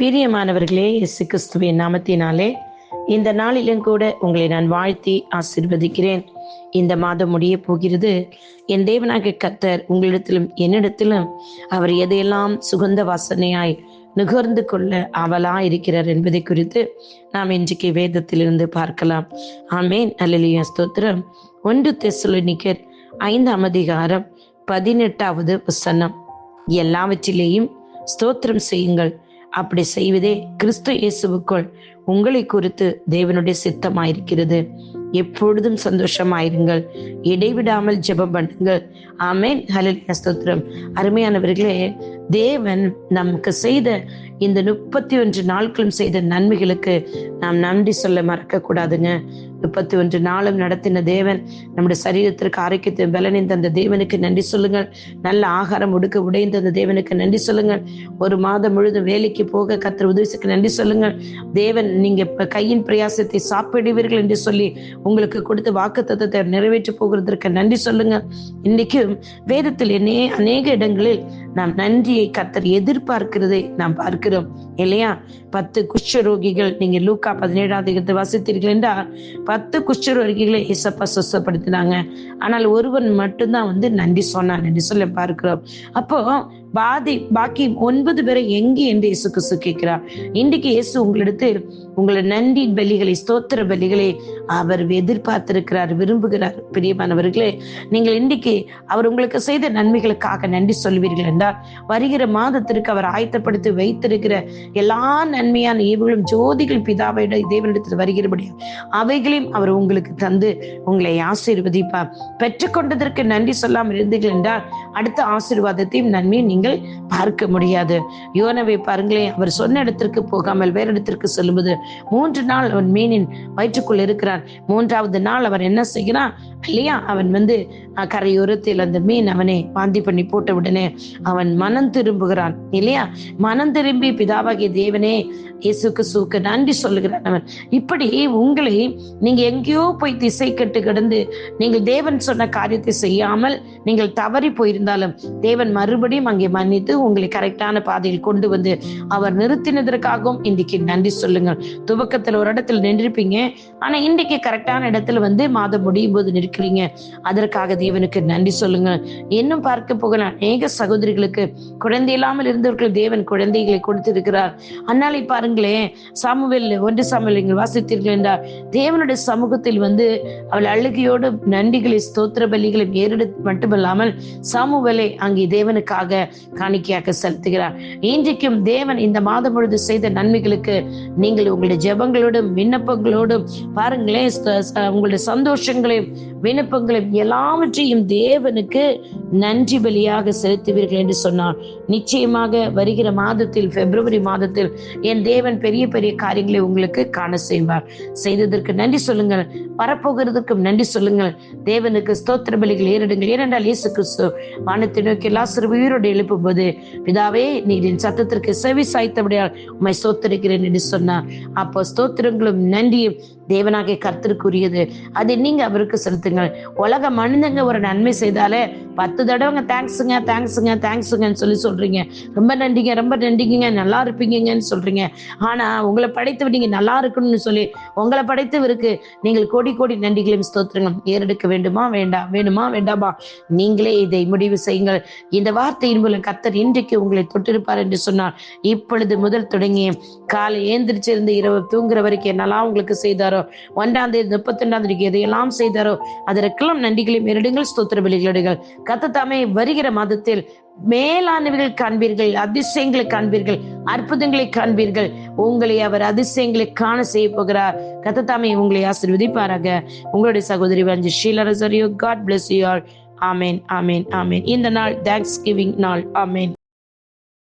பிரியமானவர்களே இயேசு கிறிஸ்துவின் நாமத்தினாலே இந்த நாளிலும் கூட உங்களை நான் வாழ்த்தி ஆசிர்வதிக்கிறேன். இந்த மாதம் முடிய போகிறது. என் தேவனாக கத்தர் உங்களிடத்திலும் என்னிடத்திலும் அவர் எதையெல்லாம் சுகந்த வாசனையாய் நுகர்ந்து கொள்ள அவலா இருக்கிறார் என்பதை குறித்து நாம் இன்றைக்கு வேதத்திலிருந்து பார்க்கலாம். ஆமேன். அல்லலியா. ஸ்தோத்திரம். ஒன்று தெசுலனிக்கர் ஐந்தாம் அதிகாரம் பதினெட்டாவது வசனம். எல்லாவற்றிலேயும் ஸ்தோத்திரம் செய்யுங்கள். அப்படி செய்வதே கிறிஸ்து இயேசுவுக்குள் உங்களை குறித்து தேவனுடைய சித்தமாயிருக்கிறது. எப்பொழுதும் சந்தோஷமாயிருங்கள். இடைவிடாமல் ஜெபம் பண்ணுங்கள். ஆமேன். ஹலில் ஸ்தோத்திரம். அருமையானவர்களே தேவன் நமக்கு செய்த இந்த முப்பத்தி ஒன்று நாட்களும் செய்த நன்மைகளுக்கு நாம் நன்றி சொல்ல மறக்க கூடாதுங்க முப்பத்தி ஒன்று நாளும் நடத்தின தேவன் நம்முடைய சரீரத்திற்கு ஆரோக்கியத்தை பலனின் தந்த தேவனுக்கு நன்றி சொல்லுங்கள். நல்ல ஆகாரம் உடுக்க உடைந்த அந்த தேவனுக்கு நன்றி சொல்லுங்கள். ஒரு மாதம் முழுதும் வேலைக்கு போக கத்திர உதவிக்கு நன்றி சொல்லுங்கள். தேவன் நீங்க கையின் பிரயாசத்தை சாப்பிடுவீர்கள் என்று சொல்லி உங்களுக்கு கொடுத்த வாக்கு தத்துவத்தை நிறைவேற்றி போகிறதற்கு நன்றி சொல்லுங்க இன்னைக்கும் வேதத்தில் என்னே அநேக இடங்களில் நாம் நன்றியை கத்தர் எதிர்பார்க்கிறதை நாம் பார்க்கிறோம். இல்லையா? பத்து குஷ்டரோகிகள் நீங்க லூக்கா பதினேழாவது இடத்தை என்றா என்றால் பத்து குஷ்டரோகிகளை இசப்பா சுசப்படுத்தினாங்க. ஆனால் ஒருவன் மட்டும்தான் வந்து நன்றி சொன்னான் என்று சொல்ல பார்க்கிறோம். அப்போ பாதி பாக்கி ஒன்பது பேரை எங்கே என்று இயேசு கிறிஸ்து கேட்கிறார். இன்றைக்கு இயேசு உங்களிடத்தில் உங்களை நன்றி பலிகளை ஸ்தோத்திர பலிகளை அவர் எதிர்பார்த்திருக்கிறார் விரும்புகிறார். பிரியமானவர்களே நீங்கள் இன்றைக்கு அவர் உங்களுக்கு செய்த நன்மைகளுக்காக நன்றி சொல்வீர்கள் என்றால் வருகிற மாதத்திற்கு அவர் ஆயத்தப்படுத்தி வைத்திருக்கிற எல்லா நன்மையான ஈவுகளும் ஜோதிகள் பிதாவையிட தேவனிடத்தில் வருகிறபடி அவைகளையும் அவர் உங்களுக்கு தந்து உங்களை ஆசீர்வதிப்பார் பெற்றுக்கொண்டதற்கு நன்றி சொல்லாமல் இருந்தீர்கள் என்றால் அடுத்த ஆசீர்வாதத்தையும் நன்மையும் நீங்கள் பார்க்க முடியாது. யோனவை பாருங்களேன் அவர் சொன்ன இடத்திற்கு போகாமல் வேற இடத்திற்கு செல்லும்போது மூன்று நாள் அவன் மீனின் வயிற்றுக்குள் இருக்கிறார் மூன்றாவது நாள் அவர் என்ன செய்கிறான்? இல்லையா அவன் வந்து கரையோரத்தில் அந்த மீன் அவனை வாந்தி பண்ணி போட்ட உடனே அவன் அவன் மனம் திரும்புகிறான். இல்லையா? மனம் திரும்பி பிதாவாகிய தேவனே இயேசுக்கு சூக்கு நன்றி சொல்லுகிறான் அவன். இப்படி உங்களை நீங்க எங்கேயோ போய் திசை கட்டு கிடந்து நீங்கள் தேவன் சொன்ன காரியத்தை செய்யாமல் நீங்கள் தவறி போயிருந்தாலும் தேவன் மறுபடியும் அங்கே மன்னித்து உங்களை கரெக்டான பாதையில் கொண்டு வந்து அவர் நிறுத்தினதற்காகவும் இன்றைக்கு நன்றி சொல்லுங்கள். துவக்கத்தில் ஒரு இடத்துல நின்றிருப்பீங்க. ஆனா இன்றைக்கு கரெக்டான இடத்துல வந்து மாதம் முடியும் போது நிற்கிறீங்க. அதற்காக தேவனுக்கு நன்றி சொல்லுங்கள். இன்னும் பார்க்க போகலாம். அநேக சகோதரிகளுக்கு குழந்தை இல்லாமல் இருந்தவர்கள் தேவன் குழந்தைகளை கொடுத்திருக்கிறார். அன்னாலை பாருங்களேன் சாமுவேல் ஒன்று சாமுவேல் நீங்கள் வாசித்தீர்கள் என்றார் தேவனுடைய சமூகத்தில் வந்து அவள் அழுகையோடு நன்றிகளை ஸ்தோத்திர பலிகளை ஏறெடு மட்டுமல்லாமல் சாமுவேலை அங்கே தேவனுக்காக காணிக்கையாக செலுத்துகிறார். இன்றைக்கும் தேவன் இந்த மாதம் பொழுது செய்த நன்மைகளுக்கு நீங்கள் உங்களுடைய ஜெபங்களோடும் விண்ணப்பங்களோடும் பாருங்களேன் உங்களுடைய சந்தோஷங்களையும் விண்ணப்பங்களையும் எல்லாவற்றையும் தேவனுக்கு நன்றி பலியாக செலுத்துவீர்கள் என்று சொன்னார். நிச்சயமாக வருகிற மாதத்தில் பிப்ரவரி மாதத்தில் என் தேவன் பெரிய பெரிய காரியங்களை உங்களுக்கு காண செய்வார். செய்ததற்கு நன்றி சொல்லுங்கள். வரப்போகிறதுக்கும் நன்றி சொல்லுங்கள். தேவனுக்கு ஸ்தோத்திர பலிகள் ஏறிடுங்கள். ஏனென்றால் இயேசு கிறிஸ்து வானத்தை நோக்கி லாசர் உயிரோடு எழுப்பும் போது பிதாவே நீரின் சத்தத்திற்கு செவி சாய்த்தபடியால் உண்மை ஸ்தோத்திருக்கிறேன் என்று சொன்னார். அப்போ ஸ்தோத்திரங்களும் நன்றியும் தேவனாகிய கர்த்தருக்குரியது. அதை நீங்க அவருக்கு செலுத்துங்கள். உலக மனிதங்க ஒரு நன்மை செய்தாலே பத்து தடவைங்க தேங்க்ஸுங்க தேங்க்ஸுங்க தேங்க்ஸுங்கன்னு சொல்லி சொல்றீங்க. ரொம்ப நன்றிங்க ரொம்ப நன்றிங்க நல்லா இருப்பீங்கன்னு சொல்றீங்க. ஆனா உங்களை படைத்து நீங்க நல்லா இருக்கணும்னு சொல்லி உங்களை படைத்தவருக்கு நீங்கள் கோடி கோடி நன்றிகளையும் ஸ்தோத்திரங்கள் ஏறெடுக்க வேண்டுமா வேண்டாம் வேணுமா வேண்டாமா? நீங்களே இதை முடிவு செய்யுங்கள். இந்த வார்த்தையின் மூலம் கத்தர் இன்றைக்கு உங்களை தொட்டிருப்பார் என்று சொன்னார். இப்பொழுது முதல் தொடங்கி காலை ஏந்திரிச்சிருந்து இரவு தூங்குற வரைக்கும் என்னெல்லாம் உங்களுக்கு செய்தாரோ ஒன்றாம் தேதி முப்பத்தி ரெண்டாம் தேதிக்கு எதையெல்லாம் செய்தாரோ அதற்கெல்லாம் நன்றிகளையும் இரடுங்கள் ஸ்தோத்திர பலிகளிடுங்கள் கத்தத்தாமே வருகிற மாதத்தில் மேலானவர்கள் காண்பீர்கள் அதிசயங்களை காண்பீர்கள் அற்புதங்களை காண்பீர்கள். உங்களை அவர் அதிசயங்களை காண செய்ய போகிறார். கத்தத்தாமே உங்களை ஆசிர்வதிப்பாராக. உங்களுடைய சகோதரி வந்து ஷீலரசரியோ God bless you all amen amen amen இந்த நாள் தேங்க்ஸ் கிவிங் நாள். ஆமேன்